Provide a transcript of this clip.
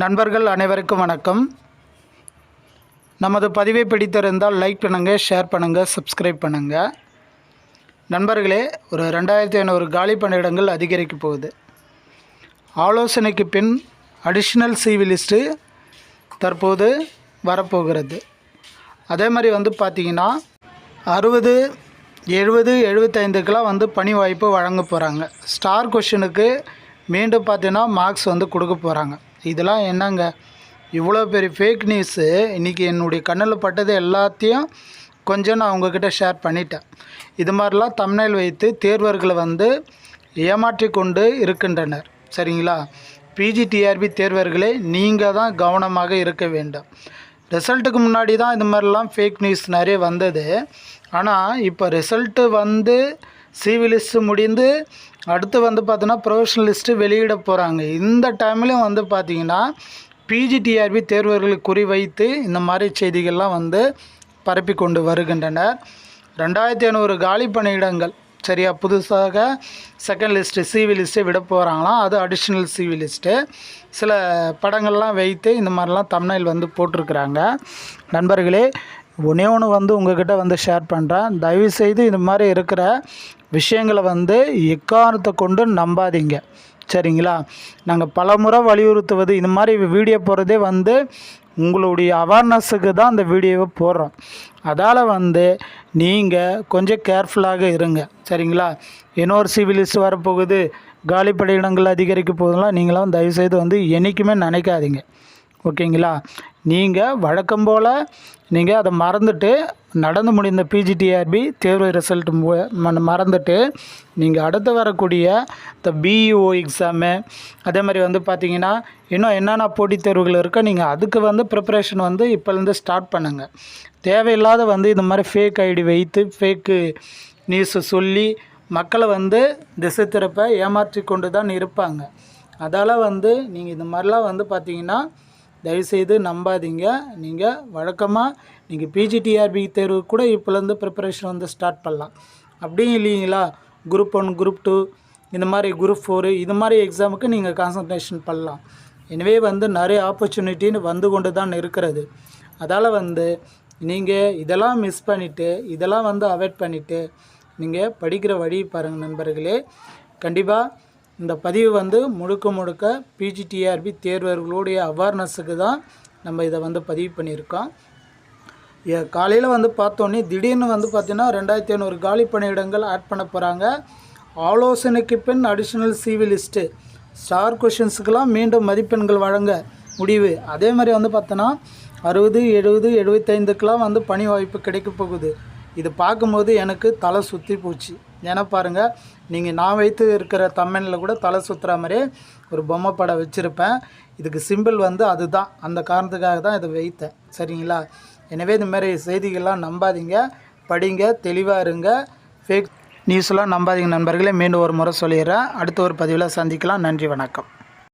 நண்பர்கள் அனைவருக்கும் வணக்கம். நமது பதிவை பிடித்திருந்தால் லைக் பண்ணுங்கள் ஷேர் பண்ணுங்கள் சப்ஸ்கிரைப் பண்ணுங்கள் நண்பர்களே ஒரு ரெண்டாயிரத்தி ஐநூறு காலி பணியிடங்கள் அதிகரிக்க போகுது. ஆலோசனைக்கு பின் அடிஷ்னல் சிவிலிஸ்ட்டு தற்போது வரப்போகிறது. அதே மாதிரி வந்து பார்த்திங்கன்னா அறுபது எழுபது எழுபத்தைந்துக்கெலாம் வந்து பணி வாய்ப்பு வழங்க போகிறாங்க ஸ்டார் கொஷனுக்கு மீண்டும் பார்த்தீங்கன்னா மார்க்ஸ் வந்து கொடுக்க போகிறாங்க இதெல்லாம் என்னங்க? இவ்வளோ பெரிய ஃபேக் நியூஸு இன்றைக்கி என்னுடைய கண்ணில் பட்டது எல்லாத்தையும் கொஞ்சம் நான் உங்ககிட்ட ஷேர் பண்ணிட்டேன். இது மாதிரிலாம் தமிழில் வைத்து தேர்வர்களை வந்து ஏமாற்றி கொண்டு இருக்கின்றனர். சரிங்களா? பிஜிடிஆர்பி தேர்வர்களே நீங்கள் தான் கவனமாக இருக்க வேண்டும். ரிசல்ட்டுக்கு முன்னாடி தான் இது மாதிரிலாம் ஃபேக் நியூஸ் நிறைய வந்தது. ஆனால் இப்போ ரிசல்ட்டு வந்து சிவிலிஸ்ட்டு முடிந்து அடுத்து வந்து பார்த்தோன்னா ப்ரொஃபஷனல் லிஸ்ட்டு வெளியிட போகிறாங்க இந்த டைம்லையும் வந்து பார்த்திங்கன்னா பிஜிடிஆர்பி தேர்வர்களை குறிவைத்து இந்த மாதிரி செய்திகள்லாம் வந்து பரப்பி கொண்டு வருகின்றனர். ரெண்டாயிரத்தி ஐநூறு காலி பணியிடங்கள் சரியா புதுசாக செகண்ட் லிஸ்ட்டு சிவி லிஸ்ட்டு விட போகிறாங்களாம் அது அடிஷ்னல் சிவி லிஸ்ட்டு சில படங்கள்லாம் வைத்து இந்த மாதிரிலாம் தமிழில் வந்து போட்டிருக்கிறாங்க. நண்பர்களே ஒன்றே ஒன்று வந்து உங்ககிட்ட வந்து ஷேர் பண்ணுறேன் தயவுசெய்து இந்த மாதிரி இருக்கிற விஷயங்களை வந்து எக்காரணத்தை கொண்டு நம்பாதீங்க. சரிங்களா? நாங்கள் பல முறை வலியுறுத்துவது இந்த மாதிரி வீடியோ போடுறதே வந்து உங்களுடைய அவேர்னஸுக்கு தான் அந்த வீடியோவை போடுறோம். அதால் வந்து நீங்கள் கொஞ்சம் கேர்ஃபுல்லாக இருங்க. சரிங்களா? இன்னொரு சிவிலிஸ்ட் வரப்போகுது. காலி படையிடங்கள் அதிகரிக்க போகுதுலாம் நீங்களாம் தயவுசெய்து வந்து என்றைக்குமே நினைக்காதீங்க. ஓகேங்களா? நீங்கள் வழக்கம் போல் நீங்கள் அதை மறந்துட்டு நடந்து முடிந்த பிஜிடிஆர்பி தேர்வு ரிசல்ட் மறந்துட்டு நீங்கள் அடுத்து வரக்கூடிய இந்த பிஇஓ எக்ஸாமு அதே மாதிரி வந்து பார்த்தீங்கன்னா இன்னும் என்னென்ன போட்டித் தேர்வுகள் இருக்கோ நீங்கள் அதுக்கு வந்து ப்ரிப்பரேஷன் வந்து இப்போலேருந்து ஸ்டார்ட் பண்ணுங்கள் தேவையில்லாத வந்து இந்த மாதிரி ஃபேக் ஐடி வைத்து ஃபேக்கு நியூஸை சொல்லி மக்களை வந்து திசை திருப்ப ஏமாற்றி கொண்டு தான் இருப்பாங்க. அதால் வந்து நீங்கள் இந்த மாதிரிலாம் வந்து பார்த்தீங்கன்னா தயவுசெய்து நம்பாதீங்க. நீங்கள் வழக்கமாக நீங்கள் பிஜிடிஆர்பி தேர்வு கூட இப்போலேருந்து ப்ரிப்பரேஷன் வந்து ஸ்டார்ட் பண்ணலாம். அப்படியும் இல்லைங்களா? குரூப் ஒன் குரூப் டூ இந்த மாதிரி குரூப் ஃபோரு இது மாதிரி எக்ஸாமுக்கு நீங்கள் கான்சன்ட்ரேஷன் பண்ணலாம். எனவே வந்து நிறைய ஆப்பர்ச்சுனிட்டின்னு வந்து கொண்டு தான் இருக்கிறது. அதால் வந்து நீங்கள் இதெல்லாம் மிஸ் பண்ணிவிட்டு இதெல்லாம் வந்து அவாய்ட் பண்ணிவிட்டு நீங்கள் படிக்கிற வழி பாருங்கள் நண்பர்களே. கண்டிப்பாக இந்த பதிவு வந்து முழுக்க முழுக்க பிஜிடிஆர்பி தேர்வர்களுடைய அவேர்னஸுக்கு தான் நம்ம இதை வந்து பதிவு பண்ணியிருக்கோம். காலையில் வந்து பார்த்தோன்னே திடீர்னு வந்து பார்த்திங்கன்னா ரெண்டாயிரத்தி ஐநூறு காலி பணியிடங்கள் ஆட் பண்ண போகிறாங்க ஆலோசனைக்கு பின் அடிஷ்னல் சிவி லிஸ்ட்டு ஸ்டார் கொஷின்ஸுக்கெல்லாம் மீண்டும் மதிப்பெண்கள் வழங்க முடிவு. அதே மாதிரி வந்து பார்த்தோன்னா அறுபது எழுபது எழுபத்தைந்துக்கெலாம் வந்து பணி வாய்ப்பு கிடைக்க போகுது. இது பார்க்கும்போது எனக்கு தலை சுற்றி போச்சு. ஏன்னா பாருங்கள் நீங்கள் நான் வைத்து இருக்கிற தம்மனில் கூட தலை சுற்றுற மாதிரியே ஒரு பொம்மை படம் வச்சுருப்பேன். இதுக்கு சிம்பிள் வந்து அதுதான். அந்த காரணத்துக்காக தான் இதை வைத்தேன். சரிங்களா? எனவே இந்த மாதிரி செய்திகள்லாம் நம்பாதீங்க. படிங்க தெளிவாக இருங்க. ஃபேக் நியூஸ்லாம் நம்பாதீங்க நண்பர்களே. மீண்டும் ஒரு முறை சொல்லிடுறேன். அடுத்த ஒரு பதிவில் சந்திக்கலாம். நன்றி வணக்கம்.